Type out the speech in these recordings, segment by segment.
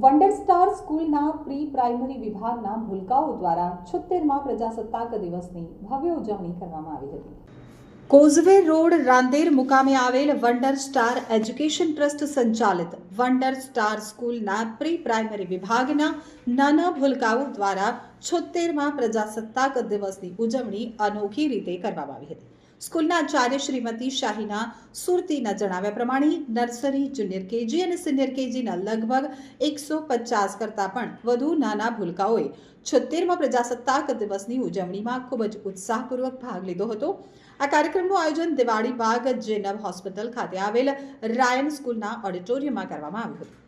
Wonder star સ્કૂલના pre primary વિભાગના ભૂલકાઓ દ્વારા છોતેરમાં પ્રજાસત્તાક દિવસની ભવ્ય ઉજવણી કરવામાં આવી હતી. કોઝવે રોડ રાંદેર મુકામે આવેલ વંડર સ્ટાર એજ્યુકેશન ટ્રસ્ટ સંચાલિત વંડર સ્ટાર સ્કૂલના પ્રી પ્રાઇમરી વિભાગના નાના ભૂલકાઓ દ્વારા છોતેરમાં પ્રજાસત્તાક દિવસની ઉજવણી અનોખી રીતે કરવામાં આવી હતી. સ્કૂલના આચાર્ય શ્રીમતી શાહીના સુરતીના જણાવ્યા પ્રમાણે નર્સરી, જુનિયર કેજી અને સિનિયર કેજીના લગભગ એકસો પચાસ કરતાં પણ વધુ નાના ભૂલકાઓએ છોતેરમાં પ્રજાસત્તાક દિવસની ઉજવણીમાં ખૂબ જ ઉત્સાહપૂર્વક ભાગ લીધો હતો. આ કાર્યક્રમનું આયોજન દિવાળી બાગ જેનબ હોસ્પિટલ ખાતે આવેલ રાયન સ્કૂલના ઓડિટોરિયમમાં કરવામાં આવ્યું હતું.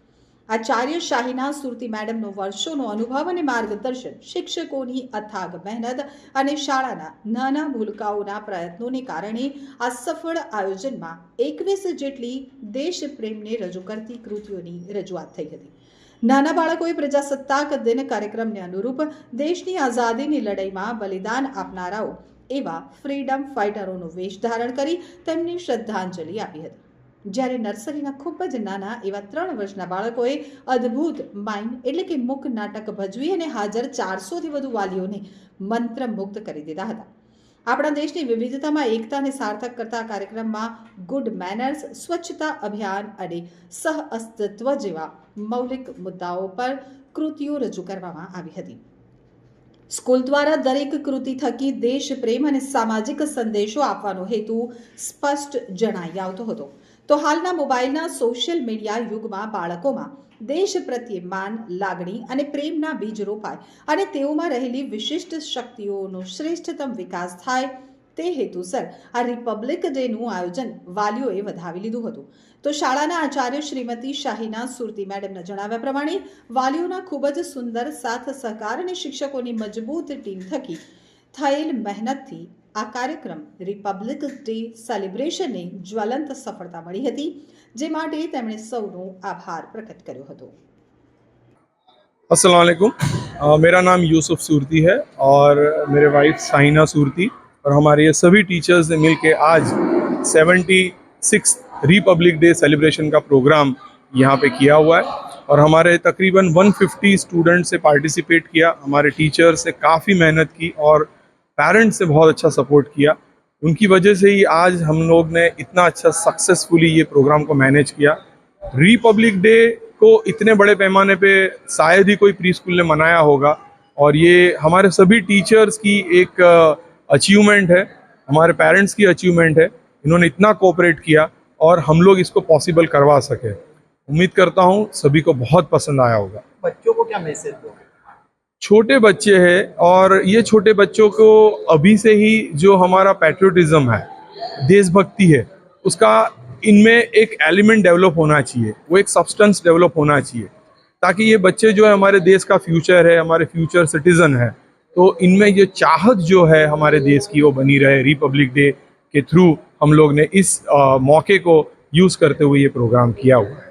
આચાર્ય શાહીના સુરતી મેડમનો વર્ષોનો અનુભવ અને માર્ગદર્શન, શિક્ષકોની અથાગ મહેનત અને શાળાના નાના ભૂલકાઓના પ્રયત્નોને કારણે આ સફળ આયોજનમાં એકવીસ જેટલી દેશ પ્રેમને રજૂ કરતી કૃતિઓની રજૂઆત થઈ હતી. નાના બાળકોએ પ્રજાસત્તાક દિન કાર્યક્રમને અનુરૂપ દેશની આઝાદીની લડાઈમાં બલિદાન આપનારાઓ એવા ફ્રીડમ ફાઇટરોનો વેશ ધારણ કરી તેમને શ્રદ્ધાંજલિ આપી હતી. જ્યારે નર્સરીના ખૂબ જ નાના એવા ત્રણ વર્ષના બાળકોએ અદ્ભુત માઇન્ડ એટલે કે મુક નાટક ભજવી અને હાજર ચારસોથી વધુ વાલીઓને મંત્રમુગ્ધ કરી દીધા હતા. આપણા દેશની વિવિધતામાં એકતાને સાર્થક કરતા કાર્યક્રમમાં ગુડ મેનર્સ સ્વચ્છતા અભિયાન અને સહ અસ્તિત્વ જેવા મૌલિક મુદ્દાઓ પર કૃતિઓ રજૂ કરવામાં આવી હતી. સ્કૂલ દ્વારા દરેક કૃતિ થકી દેશ પ્રેમ અને સામાજિક સંદેશો આપવાનો હેતુ સ્પષ્ટ જણાઈ આવતો હતો. તો હાલના મોબાઈલના સોશિયલ મીડિયા યુગમાં બાળકોમાં દેશ પ્રત્યે માન, લાગણી અને પ્રેમના બીજ રોપાય અને તેઓમાં રહેલી વિશિષ્ટ શક્તિઓનો શ્રેષ્ઠતમ વિકાસ થાય તે હેતુસર આ રિપબ્લિક ડેનું આયોજન વાલીઓએ વધાવી લીધું હતું. તો શાળાના આચાર્ય શ્રીમતી શાહીના સુરતી મેડમના જણાવ્યા પ્રમાણે વાલીઓના ખૂબ જ સુંદર સાથ સહકાર અને શિક્ષકોની મજબૂત ટીમ થકી થયેલ મહેનતથી આ કાર્યક્રમ રિપબ્લિક ડે સેલિબ્રેશનને જ્વલંત સફળતા મળી હતી જે માટે તેમણે સૌનો આભાર પ્રકટ કર્યો હતો अस्सलाम वालेकुम अ, मेरा नाम यूसुफ सूरती है और मेरे वाइफ साइना सूरती और हमारे ये सभी टीचर्स ने मिलके आज 76 रिपब्लिक डे सेलिब्रेशन का प्रोग्राम यहाँ पे किया हुआ है और हमारे तकरीबन 150 स्टूडेंट से पार्टिसिपेट किया हमारे टीचर्स ने काफ़ी मेहनत की और पेरेंट्स से बहुत अच्छा सपोर्ट किया। उनकी वजह से ही आज हम लोग ने इतना अच्छा सक्सेसफुली ये प्रोग्राम को मैनेज किया। रिपब्लिक डे को इतने बड़े पैमाने पे शायद ही कोई प्री स्कूल ने मनाया होगा। और ये हमारे सभी टीचर्स की एक अचीवमेंट है। हमारे पेरेंट्स की अचीवमेंट है। इन्होंने इतना कोऑपरेट किया और हम लोग इसको पॉसिबल करवा सके। उम्मीद करता हूँ सभी को बहुत पसंद आया होगा। बच्चों को क्या मैसेज दो छोटे बच्चे हैं और ये छोटे बच्चों को अभी से ही जो हमारा पैट्रियोटिज्म है देशभक्ति है उसका इनमें एक एलिमेंट डेवलप होना चाहिए वो एक सब्सटेंस डेवलप होना चाहिए ताकि ये बच्चे जो है हमारे देश का फ्यूचर है हमारे फ्यूचर सिटीजन है तो इनमें ये चाहत जो है हमारे देश की वो बनी रहे रिपब्लिक डे के थ्रू हम लोग ने इस अ, मौके को यूज़ करते हुए ये प्रोग्राम किया हुआ है।